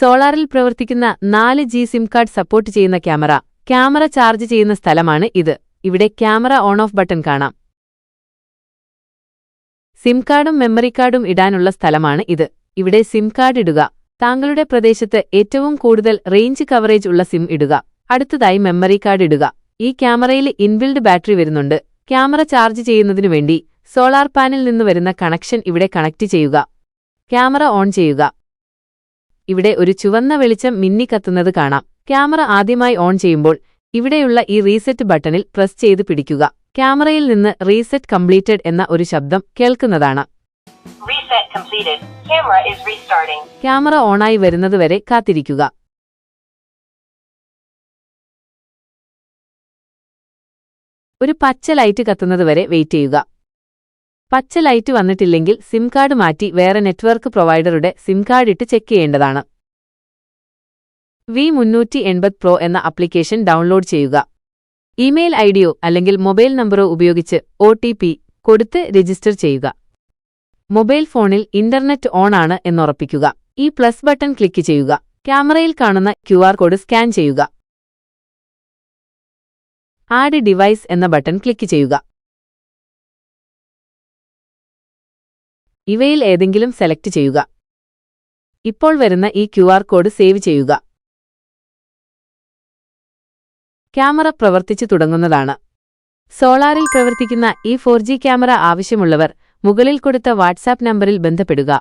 സോളാറിൽ പ്രവർത്തിക്കുന്ന നാല് G sim card support ചെയ്യുന്ന ക്യാമറ. ക്യാമറ ചാർജ് ചെയ്യുന്ന സ്ഥലമാണ് ഇത്. ഇവിടെ ക്യാമറ ഓൺ ഓഫ് ബട്ടൺ കാണാം. സിം കാർഡും മെമ്മറി കാർഡും ഇടാനുള്ള സ്ഥലമാണ് ഇത്. ഇവിടെ സിം കാർഡ് ഇടുക. താങ്കളുടെ പ്രദേശത്ത് ഏറ്റവും കൂടുതൽ റേഞ്ച് കവറേജ് ഉള്ള സിം ഇടുക. അടുത്തതായി മെമ്മറി കാർഡ് ഇടുക. ഈ ക്യാമറയിൽ ഇൻബിൽഡ് ബാറ്ററി വരുന്നുണ്ട്. ക്യാമറ ചാർജ് ചെയ്യുന്നതിനു വേണ്ടി സോളാർ പാനിൽ നിന്ന് വരുന്ന കണക്ഷൻ ഇവിടെ കണക്ട് ചെയ്യുക. ക്യാമറ ഓൺ ചെയ്യുക. ഇവിടെ ഒരു ചുവന്ന വെളിച്ചം മിന്നിക്കത്തുന്നത് കാണാം. ക്യാമറ ആദ്യമായി ഓൺ ചെയ്യുമ്പോൾ ഇവിടെയുള്ള ഈ റീസെറ്റ് ബട്ടണിൽ പ്രസ് ചെയ്ത് പിടിക്കുക. ക്യാമറയിൽ നിന്ന് റീസെറ്റ് കംപ്ലീറ്റഡ് എന്ന ഒരു ശബ്ദം കേൾക്കുന്നതാണ്. ക്യാമറ ഓണായി വരുന്നതുവരെ കാത്തിരിക്കുക. ഒരു പച്ച ലൈറ്റ് കത്തുന്നതുവരെ വെയിറ്റ് ചെയ്യുക. പച്ച ലൈറ്റ് വന്നിട്ടില്ലെങ്കിൽ സിം കാർഡ് മാറ്റി വേറെ നെറ്റ്വർക്ക് പ്രൊവൈഡറുടെ സിം കാർഡ് ഇട്ട് ചെക്ക് ചെയ്യേണ്ടതാണ്. വി മുന്നൂറ്റി എൺപത് പ്രോ എന്ന ആപ്ലിക്കേഷൻ ഡൗൺലോഡ് ചെയ്യുക. ഇമെയിൽ ഐഡിയോ അല്ലെങ്കിൽ മൊബൈൽ നമ്പറോ ഉപയോഗിച്ച് ഒ ടി പി കൊടുത്ത് രജിസ്റ്റർ ചെയ്യുക. മൊബൈൽ ഫോണിൽ ഇന്റർനെറ്റ് ഓൺ ആണ് എന്നുറപ്പിക്കുക. ഈ പ്ലസ് ബട്ടൺ ക്ലിക്ക് ചെയ്യുക. ക്യാമറയിൽ കാണുന്ന ക്യു കോഡ് സ്കാൻ ചെയ്യുക. ആഡ് ഡിവൈസ് എന്ന ബട്ടൺ ക്ലിക്ക് ചെയ്യുക. ഇവയിൽ ഏതെങ്കിലും സെലക്ട് ചെയ്യുക. ഇപ്പോൾ വരുന്ന ഈ ക്യു കോഡ് സേവ് ചെയ്യുക. ക്യാമറ പ്രവർത്തിച്ചു തുടങ്ങുന്നതാണ്. സോളാറിൽ പ്രവർത്തിക്കുന്ന ഈ ഫോർ ക്യാമറ ആവശ്യമുള്ളവർ മുകളിൽ കൊടുത്ത വാട്സാപ്പ് നമ്പറിൽ ബന്ധപ്പെടുക.